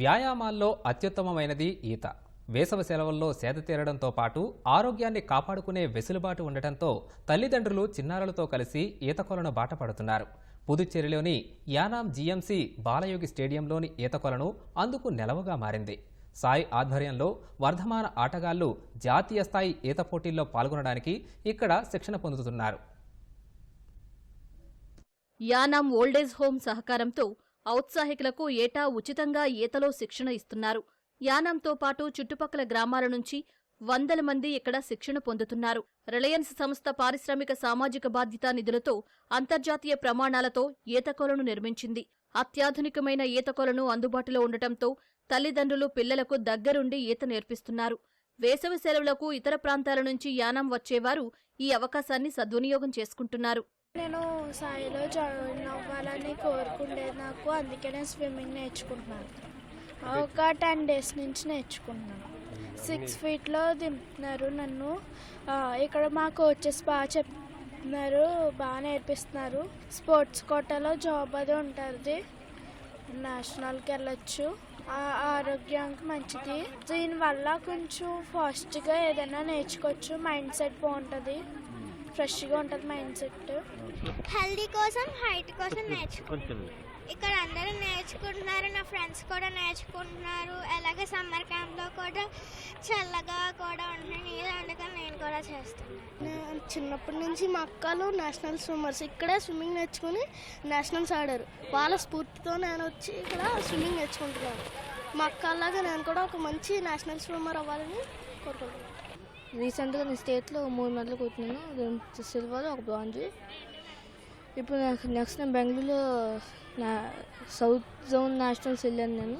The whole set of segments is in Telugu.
వ్యాయామాల్లో అత్యుత్తమమైనది ఈత. వేసవి సెలవుల్లో సేద తీరడంతో పాటు ఆరోగ్యాన్ని కాపాడుకునే వెసులుబాటు ఉండటంతో తల్లిదండ్రులు చిన్నారులతో కలిసి ఈత కొలను బాట పడుతున్నారు. పుదుచ్చేరిలోని యానాం జీఎంసీ బాలయోగి స్టేడియంలోని ఈత కొలను అందుకు నెలవుగా మారింది. సాయి ఆధ్వర్యంలో వర్ధమాన ఆటగాళ్ళు జాతీయ స్థాయి ఈత పోటీల్లో పాల్గొనడానికి ఇక్కడ శిక్షణ పొందుతున్నారు. యానాం ఓల్డేజ్ హోమ్ సహకారంతో ఔత్సాహికులకు ఏటా ఉచితంగా ఈతలో శిక్షణ ఇస్తున్నారు. యానాంతో పాటు చుట్టుపక్కల గ్రామాల నుంచి వందల మంది ఇక్కడ శిక్షణ పొందుతున్నారు. రిలయన్స్ సంస్థ పారిశ్రామిక సామాజిక బాధ్యతా నిధులతో అంతర్జాతీయ ప్రమాణాలతో ఈతకొలను నిర్మించింది. అత్యాధునికమైన ఈతకొలను అందుబాటులో ఉండటంతో తల్లిదండ్రులు పిల్లలకు దగ్గరుండి ఈత నేర్పిస్తున్నారు. వేసవి సెలవులకు ఇతర ప్రాంతాల నుంచి యానం వచ్చేవారు ఈ అవకాశాన్ని సద్వినియోగం చేసుకుంటున్నారు. నేను సాయిలో జాయిన్ అవ్వాలని కోరుకుండేది నాకు. అందుకే నేను స్విమ్మింగ్ నేర్చుకుంటున్నాను. ఒక టెన్ డేస్ నుంచి నేర్చుకుంటున్నాను. సిక్స్ ఫీట్లో దింపుతున్నారు నన్ను. ఇక్కడ మా కోచెస్ బాగా చెప్తున్నారు బాగా నేర్పిస్తున్నారు. స్పోర్ట్స్ కోటాలో జాబ్ అది ఉంటుంది. నేషనల్కి వెళ్ళొచ్చు. ఆ- ఆరోగ్యానికి మంచిది. దీనివల్ల కొంచెం ఫాస్ట్గా ఏదైనా నేర్చుకోవచ్చు. మైండ్ సెట్ బాగుంటుంది. ఫ్రెష్గా ఉంటుంది మైండ్ సెట్. హెల్దీ కోసం హైట్ కోసం నేర్చుకుంటున్నాను. ఇక్కడ అందరూ నేర్చుకుంటున్నారు నా ఫ్రెండ్స్ కూడా నేర్చుకుంటున్నారు. అలాగే సమ్మర్ క్యాంప్లో కూడా చల్లగా కూడా నీళ్ళు అందుకని నేను కూడా చేస్తున్నాను. చిన్నప్పటి నుంచి మా అక్కలు నేషనల్ స్విమ్మర్స్ ఇక్కడే స్విమ్మింగ్ నేర్చుకుని నేషనల్స్ ఆడారు. వాళ్ళ స్ఫూర్తితో నేను వచ్చి ఇక్కడ స్విమ్మింగ్ నేర్చుకుంటున్నాను. మా అక్కలాగా నేను కూడా ఒక మంచి నేషనల్ స్విమ్మర్ అవ్వాలని కోరుకుంటున్నాను. రీసెంట్గా నేను స్టేట్లో మూడు మెడలు కొట్టినాను. రెండు సిల్వర్ ఒక బ్రాంజ్ ఇప్పుడు నాకు నెక్స్ట్ నేను బెంగళూరులో నా సౌత్ జోన్ నేషనల్స్ వెళ్ళాను నేను.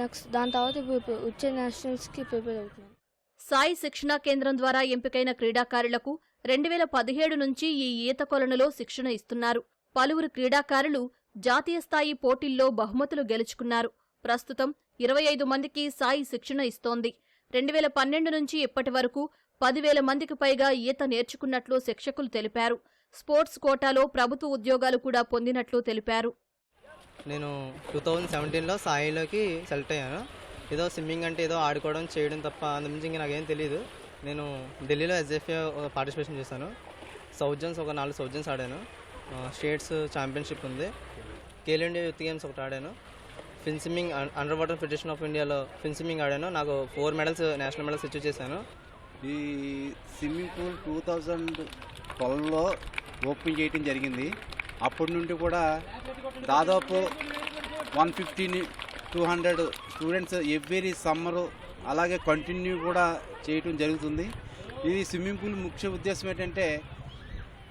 నెక్స్ట్ దాని తర్వాత ఇప్పుడు ఇప్పుడు వచ్చే నేషనల్స్కి ప్రిపేర్ అవుతున్నాను. సాయి శిక్షణా కేంద్రం ద్వారా ఎంపికైన క్రీడాకారులకు రెండు వేల పదిహేడు నుంచి ఈ ఈత కొలనులో శిక్షణ ఇస్తున్నారు. పలువురు క్రీడాకారులు జాతీయ స్థాయి పోటీల్లో బహుమతులు గెలుచుకున్నారు. ప్రస్తుతం ఇరవై ఐదు మందికి సాయి శిక్షణ ఇస్తోంది. రెండు వేల పన్నెండు నుంచి ఇప్పటి వరకు పదివేల మందికి పైగా ఈత నేర్చుకున్నట్లు శిక్షకులు తెలిపారు. స్పోర్ట్స్ కోటాలో ప్రభుత్వ ఉద్యోగాలు కూడా పొందినట్లు తెలిపారు. నేను టూ థౌజండ్ సెవెంటీన్లో సాయిలోకి సెలెక్ట్ అయ్యాను. ఏదో స్విమ్మింగ్ అంటే ఏదో ఆడుకోవడం చేయడం తప్ప అంతమించి ఇంకా నాకేం తెలియదు నేను ఢిల్లీలో ఎస్ఎఫ్ఏ పార్టిసిపేషన్ చేశాను. సౌత్ జోన్స్ ఒక నాలుగు సౌత్ జోన్స్ ఆడాను స్టేట్స్ ఛాంపియన్షిప్ ఉంది. కేల్ ఇండియా యూత్ గేమ్స్ ఒకటి ఆడాను. Fin swimming under water federation of ఇండియాలో ఫిన్ స్విమ్మింగ్ ఆడాను. నాకు ఫోర్ మెడల్స్ నేషనల్ మెడల్స్ ఇచ్చి చేశాను ఈ స్విమ్మింగ్ పూల్ టూ థౌజండ్ ట్వెల్వ్లో ఓపెన్ చేయడం జరిగింది. అప్పటి నుండి కూడా దాదాపు one ఫిఫ్టీని two hundred students every summer అలాగే కంటిన్యూ కూడా చేయటం జరుగుతుంది. ఇది స్విమ్మింగ్ పూల్ ముఖ్య ఉద్దేశం ఏంటంటే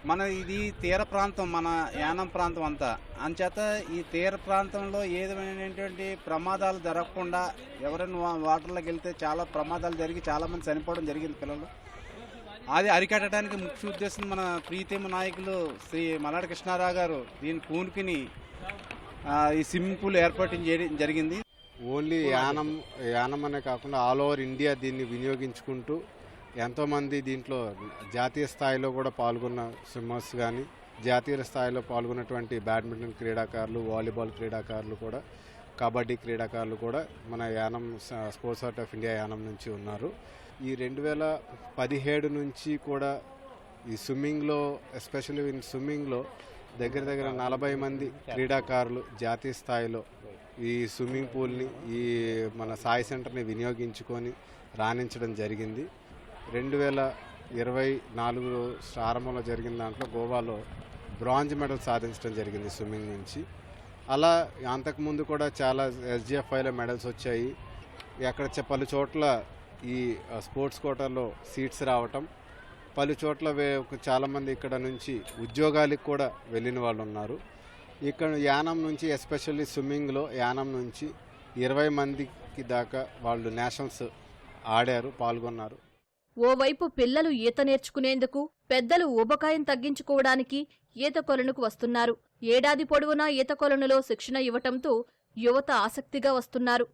మన ఇది తీర ప్రాంతం మన యానం ప్రాంతం అంతా. అంచేత ఈ తీర ప్రాంతంలో ఏదైనటువంటి ప్రమాదాలు జరగకుండా ఎవరైనా వాటర్లోకి వెళ్తే చాలా ప్రమాదాలు జరిగి చాలామంది చనిపోవడం జరిగింది పిల్లలు. అది అరికట్టడానికి ముఖ్య ఉద్దేశం మన ప్రీతమ నాయకులు శ్రీ మల్లాడి కృష్ణారావు గారు దీన్ని పూనుకుని ఈ స్విమ్మింగ్ పూల్ ఏర్పాటు చేయడం జరిగింది. ఓన్లీ యానం యానం అనే కాకుండా ఆల్ ఓవర్ ఇండియా దీన్ని వినియోగించుకుంటూ ఎంతోమంది దీంట్లో జాతీయ స్థాయిలో కూడా పాల్గొన్న స్విమ్మర్స్ కానీ జాతీయ స్థాయిలో పాల్గొన్నటువంటి బ్యాడ్మింటన్ క్రీడాకారులు వాలీబాల్ క్రీడాకారులు కూడా కబడ్డీ క్రీడాకారులు కూడా మన Yanam sports art of India Yanam నుంచి ఉన్నారు. ఈ రెండు వేల పదిహేడు నుంచి కూడా ఈ స్విమ్మింగ్లో ఎస్పెషల్లీ ఇన్ స్విమ్మింగ్లో దగ్గర దగ్గర నలభై మంది క్రీడాకారులు జాతీయ స్థాయిలో ఈ స్విమ్మింగ్ పూల్ని ఈ మన సాయి సెంటర్ని వినియోగించుకొని రాణించడం జరిగింది. రెండు వేల ఇరవై నాలుగు ప్రారంభంలో జరిగిన దాంట్లో గోవాలో బ్రాంజ్ మెడల్ సాధించడం జరిగింది స్విమ్మింగ్ నుంచి. అలా అంతకుముందు కూడా చాలా ఎస్జిఎఫ్ఐలో మెడల్స్ వచ్చాయి. ఎక్కడ పలు చోట్ల ఈ స్పోర్ట్స్ కోటాలో సీట్స్ రావటం పలు చోట్ల వే- చాలామంది ఇక్కడ నుంచి ఉద్యోగాలకు కూడా వెళ్ళిన వాళ్ళు ఉన్నారు. ఇక్కడ యానం నుంచి ఎస్పెషల్లీ స్విమ్మింగ్లో యానం నుంచి ఇరవై మందికి దాకా వాళ్ళు నేషనల్స్ ఆడారు పాల్గొన్నారు. ఓవైపు పిల్లలు ఈత నేర్చుకునేందుకు పెద్దలు ఊబకాయం తగ్గించుకోవడానికి ఈత కొలనుకు వస్తున్నారు. ఏడాది పొడవునా ఈత కొలనులో శిక్షణ ఇవ్వటంతో యువత ఆసక్తిగా వస్తున్నారు.